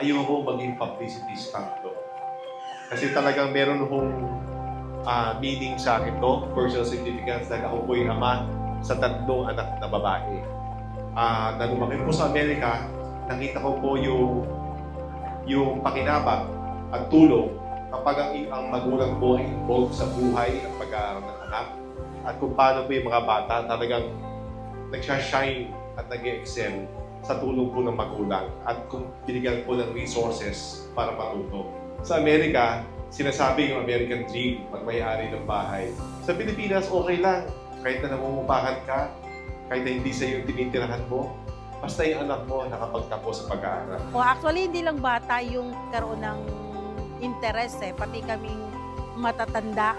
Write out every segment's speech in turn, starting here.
ayaw ko maging publicity stunt to. Kasi talagang meron hong ah, meaning sa akin to, personal significance, dahil ako po yung ama sa tatlong anak na babae. Ah, na lumaki po sa Amerika, nakita ko po yung yung pakinabang at tulong kapag ang, ang magulang po ay involved sa buhay at pag-aaral ng anak at kung paano po yung mga bata talagang nagsashine at nag excel sa tulong po ng magulang at kung binigyan po ng resources para matuto. Sa Amerika, sinasabi yung American dream, magmay-ari ng bahay. Sa Pilipinas, okay lang. Kahit na namumupahan ka, kahit na hindi sa yung tinitirahan mo, basta yung anak mo nakapagtapos sa pag-aaral. O actually, hindi lang bata yung karoon ng interest eh. Pati kaming matatanda.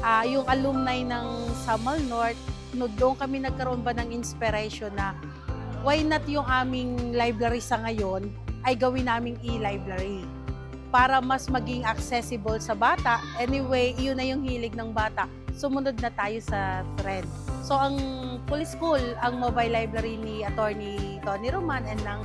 Ah, yung alumni ng Samal North, no, doon kami nagkaroon ba ng inspiration na why not yung aming library sa ngayon ay gawin naming e-library para mas maging accessible sa bata. Anyway, yun na yung hilig ng bata. Sumunod na tayo sa trend. So ang Police School, ang mobile library ni Attorney Tony Roman and ng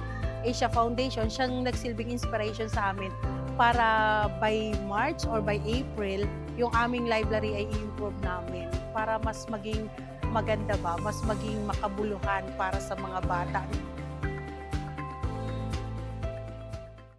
Asia Foundation, siyang nagsilbing inspiration sa amin para by March or by April, yung aming library ay i-improve namin para mas maging maganda ba, mas maging makabuluhan para sa mga bata